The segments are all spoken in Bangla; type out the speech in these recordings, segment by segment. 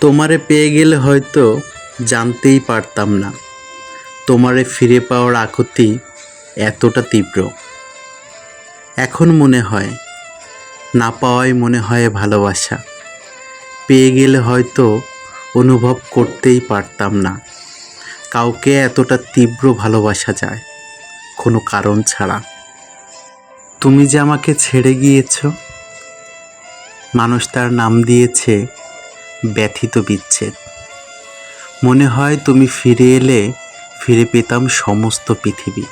তোমারে পেয়ে গেলে হয়তো জানতেই পারতাম না। তোমারে ফিরে পাওয়ার আকুতি এতটা তীব্র। এখন মনে হয়, না পাওয়াই মনে হয় ভালোবাসা। পেয়ে গেলে হয়তো অনুভব করতেই পারতাম না। কাউকে এতটা তীব্র ভালোবাসা যায়, কোনো কারণ ছাড়া। তুমি যে আমাকে ছেড়ে গিয়েছ, মানুষ তার নাম দিয়েছে ব্যথিত বিচ্ছেদ। মনে হয় তুমি ফিরে এলে ফিরে পেতাম সমস্ত পৃথিবী।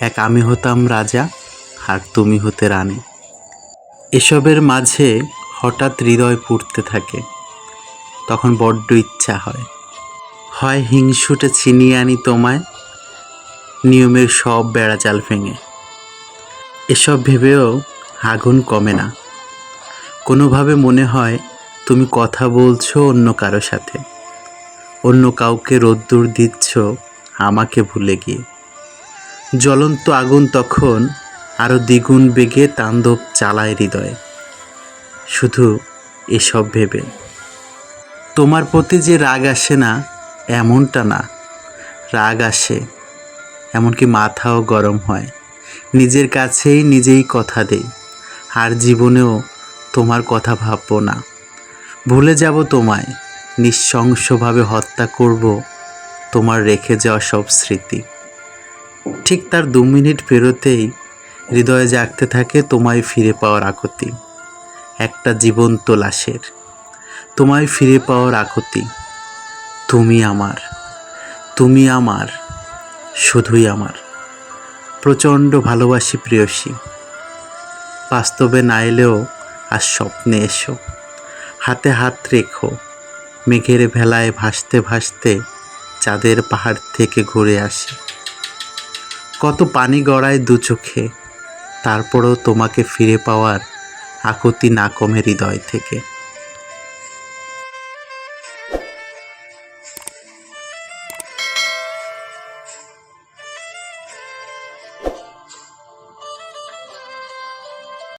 এক আমি হতাম রাজা, আর তুমি হতে রানী। এসবের মাঝে হঠাৎ হৃদয় পুড়তে থাকে। তখন বড্ড ইচ্ছা হয়। হয় হিংসুটে ছিনিয়ে আনি তোমায়, নিয়মের সব বেড়াজাল ভেঙে। এসব ভেবেও আগুন কমে না। কোনোভাবে মনে হয় তুমি কথা বলছো অন্য কারও সাথে। অন্য কাউকে রোদ্দুর দিচ্ছ, আমাকে ভুলে গিয়ে। জ্বলন্ত আগুন তখন আরও দ্বিগুণ বেগে তাণ্ডব চালায় হৃদয়ে। শুধু এসব ভেবে। তোমার প্রতি যে রাগ আসে না, এমনটা না। রাগ আসে, এমনকি মাথাও গরম হয়। নিজের কাছেই নিজেই কথা দেই, আর জীবনেও তোমার কথা ভাববো না। ভুলে যাব তোমায়, নিঃশংসভাবে হত্যা করব তোমার রেখে যাওয়া সব স্মৃতি। ঠিক তার দু মিনিট পেরোতেই হৃদয়ে জাগতে থাকে তোমায় ফিরে পাওয়ার আকতি, একটা জীবন্ত লাশের। তোমায় ফিরে পাওয়ার আকতি, তুমি আমার তুমি আমার, শুধুই আমার। প্রচণ্ড ভালোবাসি প্রিয়সী, বাস্তবে না এলেও আর স্বপ্নে এসো। হাতে হাত রেখো। মেঘের ভেলায় ভাসতে ভাসতে চাঁদের পাহাড় থেকে ঘুরে আসি। কত পানি গড়ায় দু চোখে, তারপরও তোমাকে ফিরে পাওয়ার আকুতি না কমে হৃদয় থেকে।